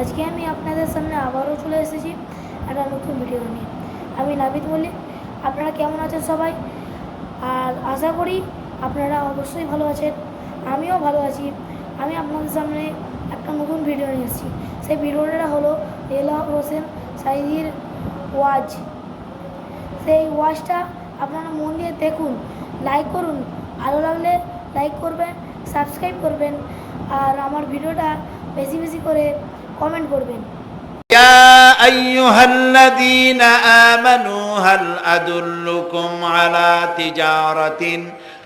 আজকে আমি আপনাদের সামনে আবারও চলে এসেছি একটা নতুন ভিডিও নিয়ে। আমি নাবিদ বলি আপনারা কেমন আছেন সবাই? আর আশা করি আপনারা অবশ্যই ভালো আছেন, আমিও ভালো আছি। আমি আপনাদের সামনে একটা নতুন ভিডিও নিয়ে এসেছি। সেই ভিডিওটা হলো রেলা হোসেন সাইদির ওয়াজ। সেই ওয়াজটা আপনারা মন দিয়ে দেখুন লাইক করুন। ভালো লাগলে লাইক করবেন সাবস্ক্রাইব করবেন। আর আমার ভিডিওটা বেশি বেশি করে কমেন্ট করবেন يا أيها الذين آمنوا هل أدلكم على تجارة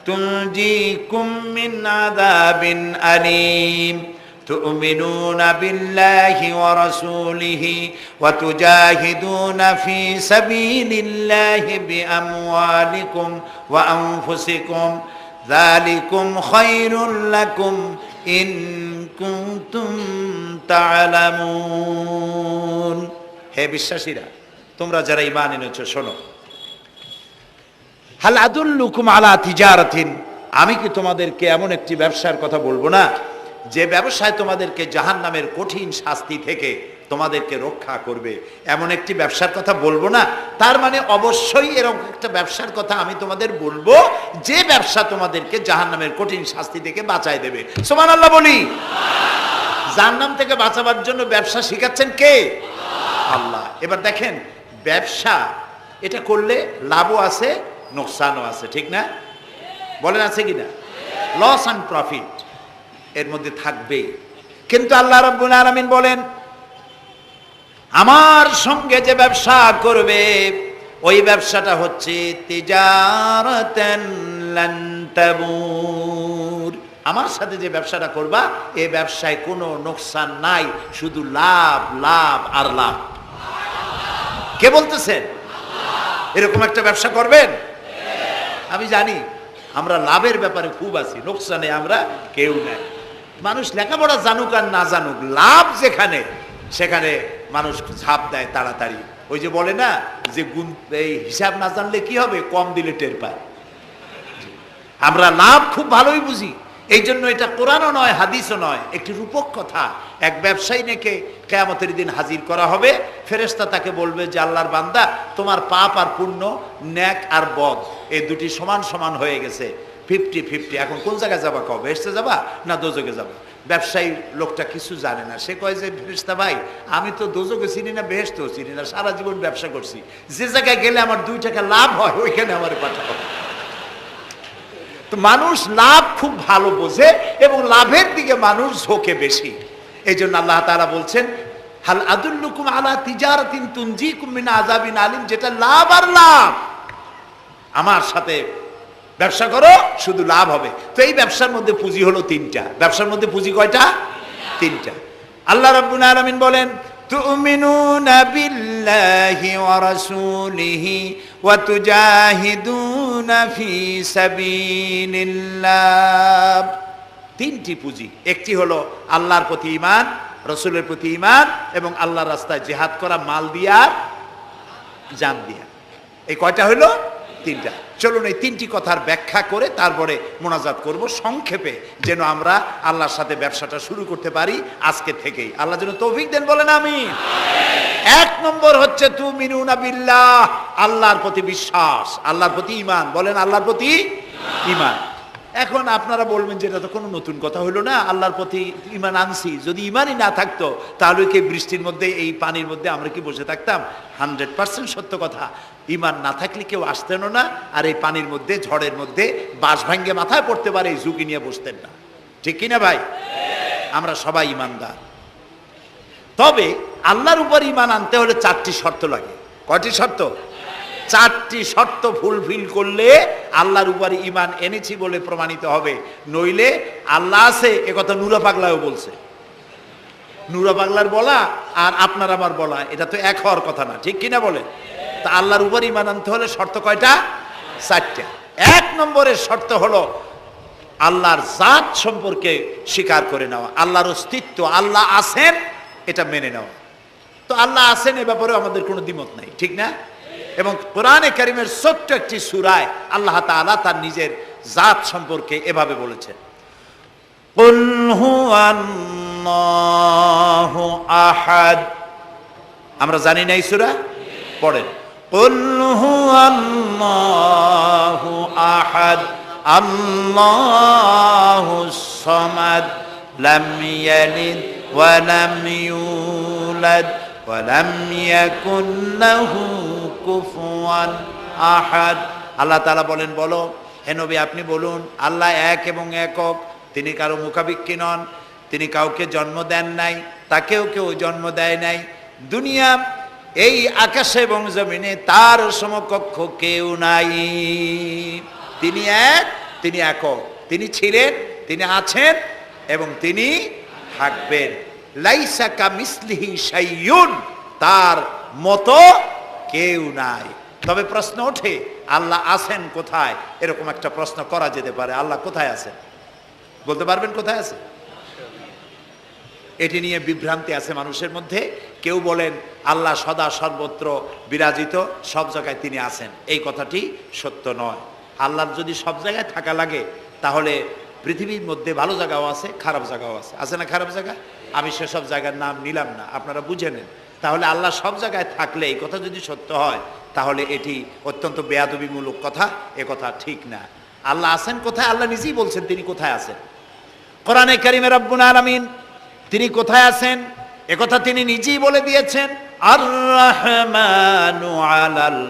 تنجيكم من عذاب أليم تؤمنون بالله ورسوله وتجاهدون في سبيل الله بأموالكم وأنفسكم ذلكم خير لكم إن তালামুন হে বিশ্বাসীরা, তোমরা যারা ইমান এনেছ, শোনো। হাল আলা তিজারাতিন। আমি কি তোমাদেরকে এমন একটি ব্যবসার কথা বলব না? যে ব্যবসায় তোমাদেরকে জাহান নামের কঠিন শাস্তি থেকে তোমাদেরকে রক্ষা করবে। এমন একটি ব্যবসার কথা বলব না। তার মানে অবশ্যই এরকম একটা ব্যবসার কথা আমি তোমাদের বলব, যে ব্যবসা তোমাদেরকে জাহান নামের কঠিন শাস্তি থেকে বাঁচায় দেবে। সোমান আল্লাহ বলি। জাহান্নাম থেকে বাঁচাবার জন্য ব্যবসা শিখাচ্ছেন কে? আল্লাহ। এবার দেখেন, ব্যবসা, এটা করলে লাভও আছে, নোকসানও আছে, ঠিক না? বলেন আছে কি না? লস অ্যান্ড প্রফিট এর মধ্যে থাকবেই। কিন্তু আল্লাহ রাব্বুল আলামিন বলেন আমার সঙ্গে যে ব্যবসা করবে, ওই ব্যবসাটা হচ্ছে আমার সাথে যে ব্যবসাটা করবা, এ ব্যবসায় কোনো নোকসান নাই, শুধু লাভ লাভ আর লাভ। কে বলতেছেন? এরকম একটা ব্যবসা করবেন? আমি জানি, আমরা লাভের ব্যাপারে খুব আছি লোকসানে আমরা কেউ নাই। মানুষ লেখাপড়া জানুক আর না জানুক, লাভ যেখানে সেখানে মানুষ ঝাঁপ দেয় তাড়াতাড়ি। ওই যে বলে না, যে গুণ, এই হিসাব না জানলে কি হবে? কম দিলে টের পায়। আমরা লাভ খুব ভালোই বুঝি। এই জন্য এটা কোরআনও নয়, হাদিসও নয়, একটি রূপক কথা। এক ব্যবসায়ী নেকে কেয়ামতের দিন হাজির করা হবে। ফেরেস্তা তাকে বলবে যে, আল্লাহর বান্দা, তোমার পাপ আর পুণ্য, ন্যাক আর বদ, এই দুটি সমান সমান হয়ে গেছে। ফিফটি ফিফটি, এখন কোন জায়গায় যাবা কবে বেসতে যাবা না দোজকে যাবা? ব্যবসায়ী লোকটা কিছু জানে না। সে কয় যে ফেরেস্তা ভাই, আমি তো দোজকে চিনি না বেহেস্তেও চিনি না, সারা জীবন ব্যবসা করছি। যে জায়গায় গেলে আমার দুই টাকা লাভ হয়, ওইখানে আমার পাঠাবো তো মানুষ লাভ খুব ভালো বোঝে এবং লাভের দিকে মানুষ ঝোঁকে বেশি। এই জন্য আল্লাহ তাআলা বলছেন, হাল আদুল্লুকুম আলা তিজারাতিন তুনজিকুম মিন আযাবিন আলিম, যেটা লাভ আর লাভ। আমার সাথে ব্যবসা করো শুধু লাভ হবে তো এই ব্যবসার মধ্যে পুঁজি হলো তিনটা ব্যবসার মধ্যে পুঁজি কয়টা তিনটা আল্লাহ রাব্বুল আলামিন বলেন تؤمنون بالله ورسوله وتجاهدون في سبيل الله তিনটি পুঁজি একটি হলো আল্লাহর প্রতি ইমান রসুলের প্রতি ইমান এবং আল্লাহর রাস্তায় জেহাদ করা মাল দিয়া জান দিয়া এই কয়টা হলো তিনটা। চলুন এই তিনটি কথার ব্যাখ্যা করে তারপরে মোনাজাত করব। সংক্ষেপে যেন আমরা আল্লাহর সাথে ব্যবসাটা শুরু করতে পারি আজকে থেকেই। আল্লাহ যেন তৌফিক দেন, বলেন আমি এক নম্বর হচ্ছে তু মিনুনা বিল্লাহ, আল্লাহর প্রতি বিশ্বাস, আল্লাহর প্রতি ইমান বলেন, আল্লাহর প্রতি ইমান এখন আপনারা বলবেন যে এটা তো কোনো নতুন কথা হলো না, আল্লাহর প্রতি ইমান আনছি। যদি ইমানই না থাকতো, তাহলে কি বৃষ্টির মধ্যে, এই পানির মধ্যে আমরা কি বসে থাকতাম? হান্ড্রেড পার্সেন্ট সত্য কথা। ইমান না থাকলে কেউ আসতেনও না, আর এই পানির মধ্যে, ঝড়ের মধ্যে, বাঁশ ভাঙ্গে মাথায় পড়তে পারে, এই ঝুঁকি নিয়ে বসতেন না। ঠিক কিনা ভাই? আমরা সবাই ইমানদার তবে আল্লাহর উপর ইমান আনতে হলে চারটি শর্ত লাগে। কয়টি শর্ত? চারটি শর্ত ফুলফিল করলে আল্লাহর উপরে ইমান এনেছি বলে প্রমাণিত হবে। নইলে আল্লাহ আছে একথা নুরা পাগলাও বলছে। নুরা পাগলার বলা আর আপনার আমার বলা, এটা তো এক হওয়ার কথা না, ঠিক কিনা বলে তা আল্লাহর উপর ইমান আনতে হলে শর্ত কয়টা? চারটা। এক নম্বরের শর্ত হলো আল্লাহর জাত সম্পর্কে স্বীকার করে নেওয়া, আল্লাহর অস্তিত্ব, আল্লাহ আছেন, এটা মেনে নেওয়া। তো আল্লাহ আছেন এ ব্যাপারে আমাদের কোনো দ্বিমত নাই, ঠিক না? এবং কোরআনে করিমের ছোট্ট একটি সুরায় আল্লাহ তালা তার নিজের জাত সম্পর্কে এভাবে বলেছেন। আহাদ। আমরা জানি না এই সুরা? পড়েন। আহাদ, আল্লাহু সমাদ, লাম ইয়ালিদ ওয়া লাম ইউলাদ। ولم يولد ولم يكن له كفوا أحد আল্লাহ তাআলা বলেন বলো হে নবী আপনি বলুন আল্লাহ এক এবং একক তিনি কারো মুখাবিক্ষী নন তিনি কাউকে জন্ম দেন নাই তাকেও কেউ জন্ম দেয় নাই দুনিয়া এই আকাশে এবং জমিনে তার সমকক্ষ কেউ নাই তিনি এক তিনি একক তিনি ছিলেন তিনি আছেন এবং তিনি থাকবেন লাইসা কা মিসলিহি শাইয়ুন তার মতো কেউ নাই। তবে প্রশ্ন ওঠে, আল্লাহ আছেন কোথায়? এরকম একটা প্রশ্ন করা যেতে পারে। আল্লাহ কোথায় আছেন? বলতে পারবেন কোথায় আছে? এটি নিয়ে বিভ্রান্তি আছে মানুষের মধ্যে। কেউ বলেন, আল্লাহ সদা সর্বত্র বিরাজিত, সব জায়গায় তিনি আছেন। এই কথাটি সত্য নয়। আল্লাহর যদি সব জায়গায় থাকা লাগে, তাহলে পৃথিবীর মধ্যে ভালো জায়গাও আছে, খারাপ জায়গাও আছে। আছে না খারাপ জায়গা? আমি সেসব জায়গার নাম নিলাম না, আপনারা বুঝে নেন। তাহলে আল্লাহ সব জায়গায় থাকলে এই কথা যদি সত্য হয়, তাহলে এটি অত্যন্ত বেয়াদবিমূলক কথা, এ কথা ঠিক না। আল্লাহ আছেন কোথায়? আল্লাহ নিজেই বলছেন তিনি কোথায় আছেন। কোরআনে কারিমে রব্বুল আলামিন, তিনি কোথায় আছেন? একথা তিনি নিজেই বলে দিয়েছেন আর আলাল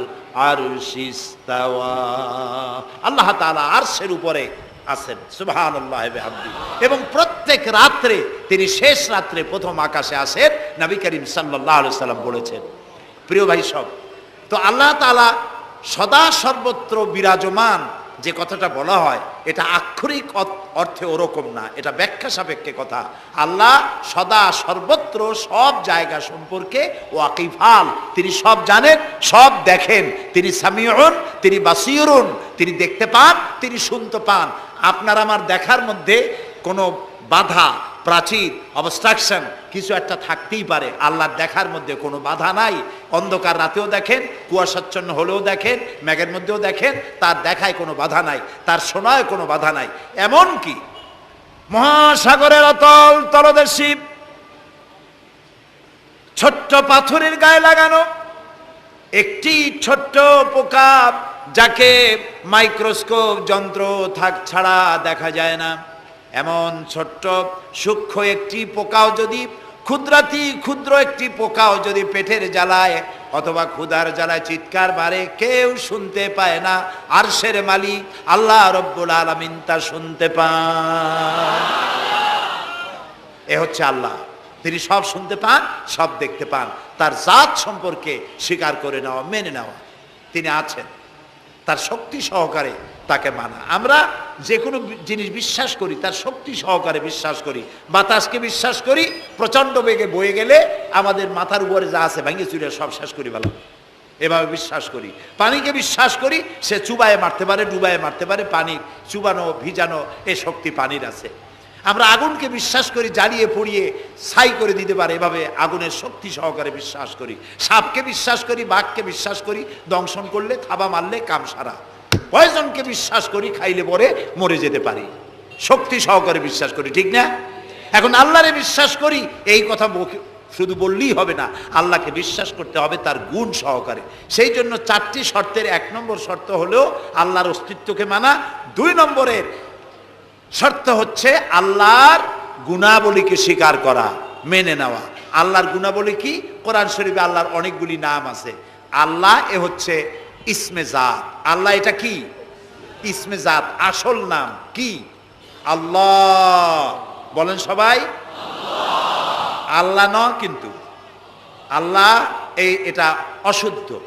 আরশিস্তাওয়া। আল্লাহ তাআলা আরশের উপরে আছেন বিহামদি এবং প্রত্যেক রাত্রে তিনি শেষ রাত্রে প্রথম আকাশে আসেন, নবী করিম আলাইহি সাল্লাম বলেছেন। প্রিয় ভাই সব, তো আল্লাহ তাআলা সদা সর্বত্র বিরাজমান যে কথাটা বলা হয়, এটা আক্ষরিক অর্থে ওরকম না, এটা ব্যাখ্যা সাপেক্ষে কথা। আল্লাহ সদা সর্বত্র সব জায়গা সম্পর্কে ও আকিফাল তিনি সব জানেন, সব দেখেন। তিনি সামিউন, তিনি বাসিরুন, তিনি দেখতে পান, তিনি শুনতে পান। আপনার আমার দেখার মধ্যে কোনো বাধা প্রাচীর অবস্ট্রাকশন কিছু একটা থাকতেই পারে। আল্লাহর দেখার মধ্যে কোনো বাধা নাই। অন্ধকার রাতেও দেখেন, কুয়াশাচ্ছন্ন হলেও দেখেন ম্যাগের মধ্যেও দেখেন, তার দেখায় কোনো বাধা নাই, তার শোনায় কোনো বাধা নাই। এমন কি মহাসাগরের অতল তলদেশী ছোট্ট পাথরের গায়ে লাগানো, একটি ছোট্ট পোকা যাকে মাইক্রোস্কোপ যন্ত্র থাক ছাড়া দেখা যায় না। এমন ছোট্ট সূক্ষ্ম একটি পোকাও যদি, ক্ষুদ্রাতি ক্ষুদ্র একটি পোকাও যদি পেটের জ্বালায়, অথবা ক্ষুধার জ্বালায় চিৎকার বাড়ে কেউ শুনতে পায় না। আর সের মালিক আল্লাহ রব্বুল আলমিন তা শুনতে পান। এ হচ্ছে আল্লাহ। তিনি সব শুনতে পান, সব দেখতে পান। তার জাত সম্পর্কে স্বীকার করে নেওয়া, মেনে নেওয়া। তিনি আছেন। তার শক্তি সহকারে তাকে মানা। আমরা যে কোনো জিনিস বিশ্বাস করি, তার শক্তি সহকারে বিশ্বাস করি, বাতাসকে বিশ্বাস করি, প্রচণ্ড বেগে বয়ে গেলে আমাদের মাথার উপরে যা আছে ভেঙে চুরে সব শেষ করি ভালো। এভাবে বিশ্বাস করি। পানিকে বিশ্বাস করি, সে চুবায়ে মারতে পারে, ডুবায়ে মারতে পারে, পানির চুবানো, ভিজানো এ শক্তি পানির আছে। আমরা আগুনকে বিশ্বাস করি, জ্বালিয়ে পুড়িয়ে ছাই করে দিতে পারে, এভাবে আগুনের শক্তি সহকারে বিশ্বাস করি। সাপকে বিশ্বাস করি, বাঘকে বিশ্বাস করি, দংশন করলে থাবা মারলে কাম সারা পয়জনকে বিশ্বাস করি, খাইলে পরে মরে যেতে পারি। শক্তি সহকারে বিশ্বাস করি, ঠিক না? এখন আল্লাহরে বিশ্বাস করি, এই কথা শুধু বললেই হবে না, আল্লাহকে বিশ্বাস করতে হবে তার গুণ সহকারে। সেই জন্য চারটি শর্তের, এক নম্বর শর্ত হলেও আল্লাহর অস্তিত্বকে মানা, দুই নম্বরের শর্ত হচ্ছে আল্লাহর গুণাবলীকে স্বীকার করা, মেনে নেওয়া। আল্লাহর গুণাবলী কি? কোরআন শরীফে আল্লাহর অনেকগুলি নাম আছে। আল্লাহ এ হচ্ছে ইসমে জাত। আল্লাহ এটা কি? ইসমে জাত, আসল নাম কি? আল্লাহ। বলেন সবাই। আল্লাহ ন কিন্তু। আল্লাহ এই এটা অশুদ্ধ।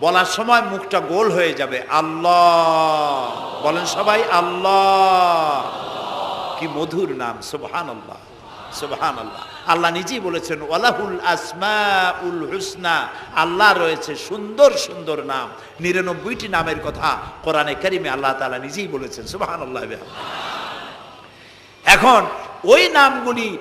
বলার সময় মুখটা গোল হয়ে যাবে। আল্লাহ। বলেন সবাই, আল্লাহ। কি মধুর নাম সুবহান আল্লাহ আল্লাহ নিজেই বলেছেন, ওয়ালাহুল আসমা উল হুসনা। আল্লাহ রয়েছে সুন্দর সুন্দর নাম। নিরানব্বইটি নামের কথা কোরআনে কারিমে আল্লাহ তাআলা নিজেই বলেছেন সুবহান আল্লাহ এখন ওই নামগুলি,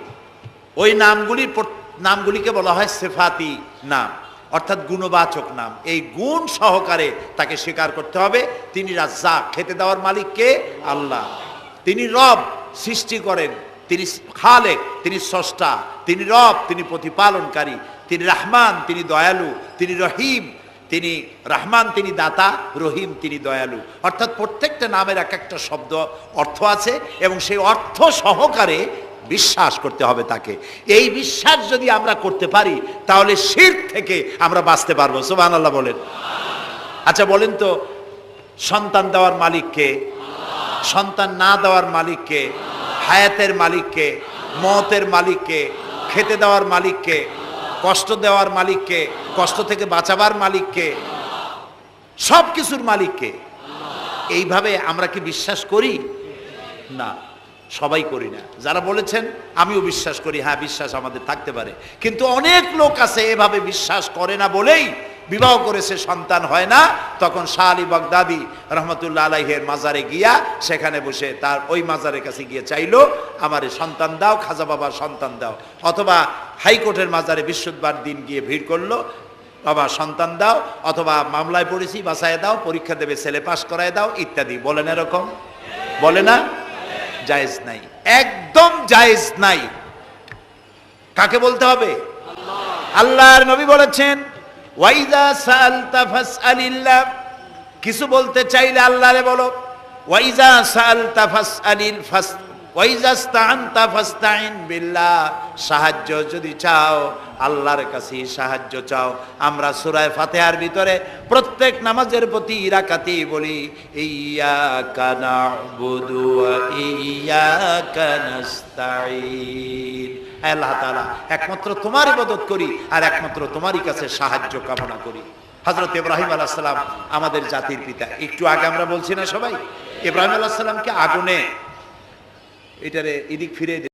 ওই নামগুলির প্র- নামগুলিকে বলা হয় সেফাতি নাম, অর্থাৎ গুণবাচক নাম। এই গুণ সহকারে তাকে স্বীকার করতে হবে। তিনি রাজ্জাক, খেতে দেওয়ার মালিক কে? আল্লাহ। তিনি রব সৃষ্টি করেন। তিনি খালেক, তিনি স্রষ্টা, তিনি রব, তিনি প্রতিপালনকারী, তিনি রাহমান, তিনি দয়ালু, তিনি রহিম, তিনি রাহমান, তিনি দাতা, রহিম, তিনি দয়ালু। অর্থাৎ প্রত্যেকটা নামের এক একটা শব্দ অর্থ আছে এবং সেই অর্থ সহকারে বিশ্বাস করতে হবে তাকে। এই বিশ্বাস যদি আমরা করতে পারি, তাহলে শির থেকে আমরা বাঁচতে পারব। সোবান আল্লাহ বলেন। আচ্ছা বলেন তো, সন্তান দেওয়ার মালিককে সন্তান না দেওয়ার মালিককে হায়াতের মালিককে, মতের মালিককে, খেতে দেওয়ার মালিককে, কষ্ট দেওয়ার মালিককে, কষ্ট থেকে বাঁচাবার মালিককে সব কিছুর মালিককে। এইভাবে আমরা কি বিশ্বাস করি? না, সবাই করি না। যারা বলেছেন, আমিও বিশ্বাস করি। হ্যাঁ বিশ্বাস আমাদের থাকতে পারে। কিন্তু অনেক লোক আছে এভাবে বিশ্বাস করে না বলেই বিবাহ করেছে, সন্তান হয় না। তখন শাহ আলী বাগদাদি রহমতুল্লাহ আলাইহের মাজারে গিয়া সেখানে বসে তার ওই মাজারের কাছে গিয়ে চাইলো, আমার সন্তান দাও, খাজা বাবার সন্তান দাও। অথবা হাইকোর্টের মাজারে বৃহস্পতিবার দিন গিয়ে ভিড় করল, বাবা, সন্তান দাও, অথবা মামলায় পড়েছি বাসায় দাও, পরীক্ষা দেবে, ছেলে পাস করায় দাও, ইত্যাদি। বলেন এরকম? বলে না? জায়েজ নাই। একদম জায়েজ নাই। কাকে বলতে হবে? আল্লাহর নবী বলেছেন ওয়াইদা সালতা ফাসআলিল্লাহ কিছু বলতে চাইলে আল্লাহরে বলো। ওয়াইজা সালতা ফাসআলিল ফাস ওয়াইজা স্তাআনতা ফাস্তাইন বিল্লাহ। সাহায্য যদি চাও, আল্লাহর কাছে সাহায্য চাও। আমরা সূরায়ে ফাতিহার ভিতরে প্রত্যেক নামাজের প্রতি রাকাতেই বলি, ইয়াকা না'বুদু ওয়া ইয়াকা নাস্তাঈন। হে আল্লাহ তালা একমাত্র তোমারই মদত করি আর একমাত্র তোমারই কাছে সাহায্য কামনা করি। হজরত ইব্রাহিম আল্লাহ সাল্লাম আমাদের জাতির পিতা। একটু আগে আমরা বলছি না সবাই? ইব্রাহিম আল্লাহ সাল্লামকে আগুনে, এটারে এদিক ফিরে